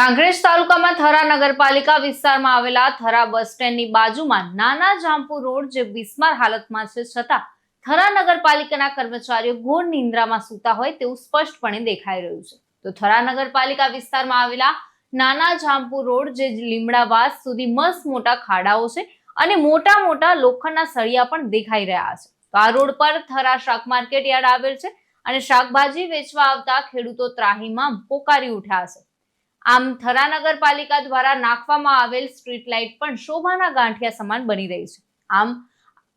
કાંકરેજ તાલુકામાં થરા નગરપાલિકા વિસ્તારમાં આવેલા થરા બસ સ્ટેન્ડની બાજુમાં નાના જામપુર રોડ જે બિસ્માર હાલતમાં છે, છતાં થરા નગરપાલિકાના કર્મચારીઓ ઘોર નિંદ્રામાં સૂતા હોય તેવું સ્પષ્ટપણે દેખાઈ રહ્યું છે. તો થરા નગરપાલિકા વિસ્તારમાં આવેલા નાના જામપુર રોડ જે લીમડાવાસ સુધી મસ્ત મોટા ખાડાઓ છે અને મોટા મોટા લોખંડના સળિયા પણ દેખાઈ રહ્યા છે. તો આ રોડ પર થરા શાક માર્કેટ યાર્ડ આવેલ છે અને શાકભાજી વેચવા આવતા ખેડૂતો ત્રાહીમાં પોકારી ઉઠ્યા છે. આમ થરા નગરપાલિકા દ્વારા નાખવામાં આવેલ સ્ટ્રીટ લાઇટ પણ શોભાના ગાંઠિયા સમાન બની રહી છે. આમ,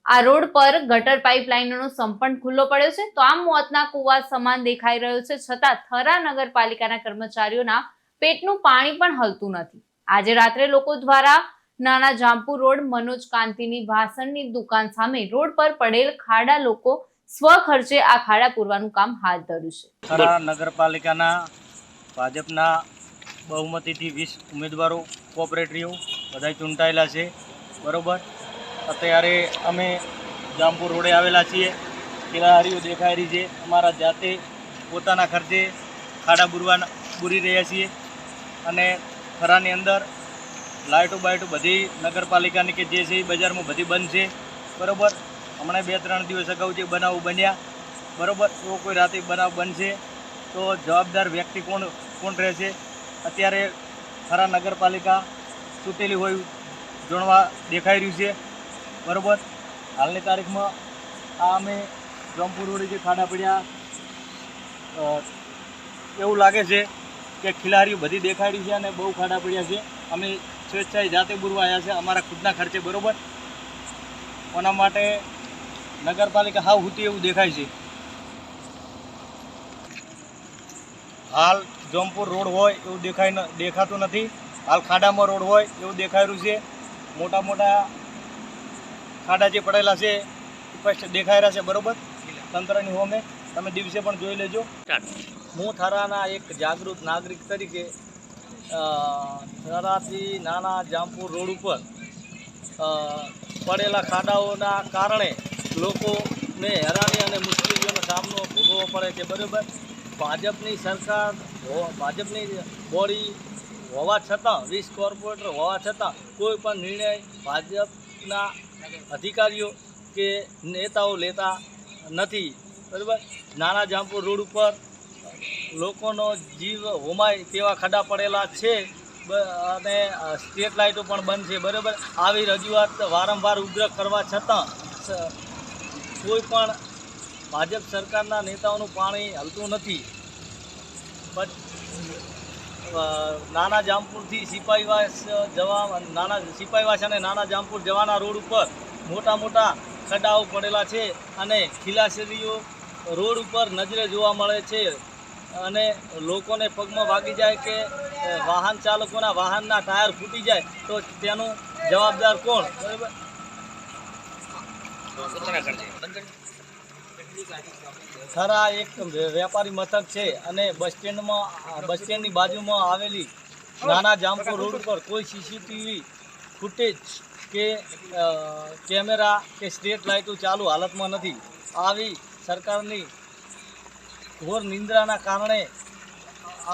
આ રોડ પર ગટર પાઇપલાઇનનો સંપ પણ ખુલ્લો પડ્યો છે. તો આમ મોતના કુવા સમાન દેખાઈ રહ્યો છે. છતાં થરા નગરપાલિકાના કર્મચારીઓના પેટનું પાણી પણ હલતું નથી. આજે રાત્રે લોકો દ્વારા નાના જામપુર રોડ, મનોજ કાંતિની વાસણની દુકાન સામે રોડ પર પડેલ ખાડા લોકો સ્વખર્ચે આ ખાડા પૂરવાનું કામ હાથ ધર્યું છે. થરા નગરપાલિકાના ભાજપના બહુમતીથી વીસ ઉમેદવારો કોઓપરેટરીઓ બધા ચૂંટાયેલા છે. બરાબર? અત્યારે અમે જામપુર રોડે આવેલા છીએ. કિલ્લાહારીઓ દેખાઈ રહી છે. અમારા જાતે પોતાના ખર્ચે ખાડા બુરવા બુરી રહ્યા છીએ. અને ખરાની અંદર લાઇટો બાઇટો બધી નગરપાલિકાની કે જે છે એ બજારમાં બધી બંધ છે. બરોબર? હમણાં બે ત્રણ દિવસ અગાઉ જે બનાવો બન્યા. બરાબર? એવો કોઈ રાતે બનાવ બનશે તો જવાબદાર વ્યક્તિ કોણ કોણ રહેશે? અત્યારે ખરા નગરપાલિકા તૂટેલી હોય જોણવા દેખાઈ રહ્યું છે. બરોબર? હાલની તારીખમાં આ અમે જમપુર રોડે જે ખાડા પડ્યા એવું લાગે છે કે ખિલાડીઓ બધી દેખાઈ છે અને બહુ ખાડા પડ્યા છે. અમે સ્વેચ્છાએ જાતે બુરવા આવ્યા છે, અમારા ખુદના ખર્ચે, બરોબર? એના માટે નગરપાલિકા હાવ હુતી એવું દેખાય છે. હાલ જોમપુર રોડ હોય એવું દેખાય દેખાતું નથી. હાલ ખાડામાં રોડ હોય એવું દેખાઈ રહ્યું છે. મોટા મોટા ખાડા જે પડેલા છે સ્પષ્ટ દેખાઈ રહ્યા છે બરોબર? તંત્રની હોમે. તમે દિવસે પણ જોઈ લેજો. હું થરાના એક જાગૃત નાગરિક તરીકે થરાથી નાના જામપુર રોડ ઉપર પડેલા ખાડાઓના કારણે લોકોને હેરાની અને મુશ્કેલીઓનો સામનો ભોગવવો પડે છે બરાબર? ભાજપની સરકાર ભાજપની બોડી હોવા છતાં, વીસ કોર્પોરેટર હોવા છતાં કોઈ પણ નિર્ણય ભાજપના અધિકારીઓ કે નેતાઓ લેતા નથી. બરાબર? નાના જામપુર રોડ ઉપર લોકોનો જીવ હોમાય તેવા ખડા પડેલા છે. અને સ્ટ્રીટ લાઇટો પણ બંધ છે. બરાબર? આવી રજૂઆત વારંવાર ઉગ્ર કરવા છતાં કોઈ પણ ભાજપ સરકારના નેતાઓનું પાણી હલતું નથી. નાના જામપુરથી સિપાહીવાસ જવા, નાના સિપાહીવાસ અને નાના જામપુર જવાના રોડ ઉપર મોટા મોટા ખડાઓ પડેલા છે અને ખીલાશેરીઓ રોડ ઉપર નજરે જોવા મળે છે અને લોકોને પગમાં વાગી જાય કે વાહન ચાલકોના વાહનના ટાયર ફૂટી જાય તો તેનું જવાબદાર કોણ? બરાબર? ખરા એક વેપારી મથક છે અને બસ સ્ટેન્ડમાં બસ સ્ટેન્ડની બાજુમાં આવેલી નાના જામપુર રોડ પર કોઈ સીસીટીવી ફૂટેજ કે કેમેરા કે સ્ટ્રીટ લાઇટો ચાલુ હાલતમાં નથી. આવી સરકારની ઘોર નિંદ્રાના કારણે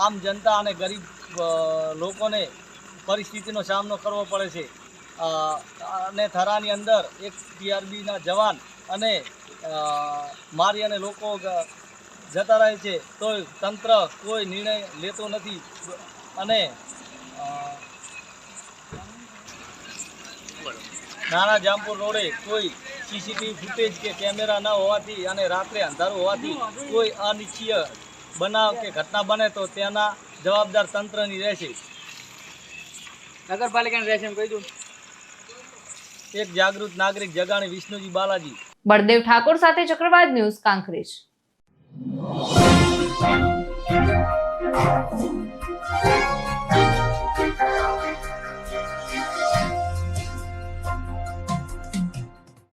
આમ જનતા અને ગરીબ લોકોને પરિસ્થિતિનો સામનો કરવો પડે છે. અને થરાની અંદર એક ટીઆરબીના જવાન અને મારી અને લોકો જતા રહે છે. તોય તંત્ર કોઈ નિર્ણય લેતો નથી. અને નાના જામપુર રોડે કોઈ સીસીટીવી ફૂટેજ કે કેમેરા ન હોવાથી અને રાત્રે અંધારું હોવાથી કોઈ અનિચ્છીય બનાવ કે ઘટના બને તો તેના જવાબદાર તંત્રની રહેશે. નગરપાલિકાની રહેશે એમ કહી દઉં. એક જાગૃત નાગરિક જગાણી વિષ્ણુજી બાલાજી. બળદેવ ઠાકોર સાથે ચક્રવાત ન્યૂઝ કાંકરેજ.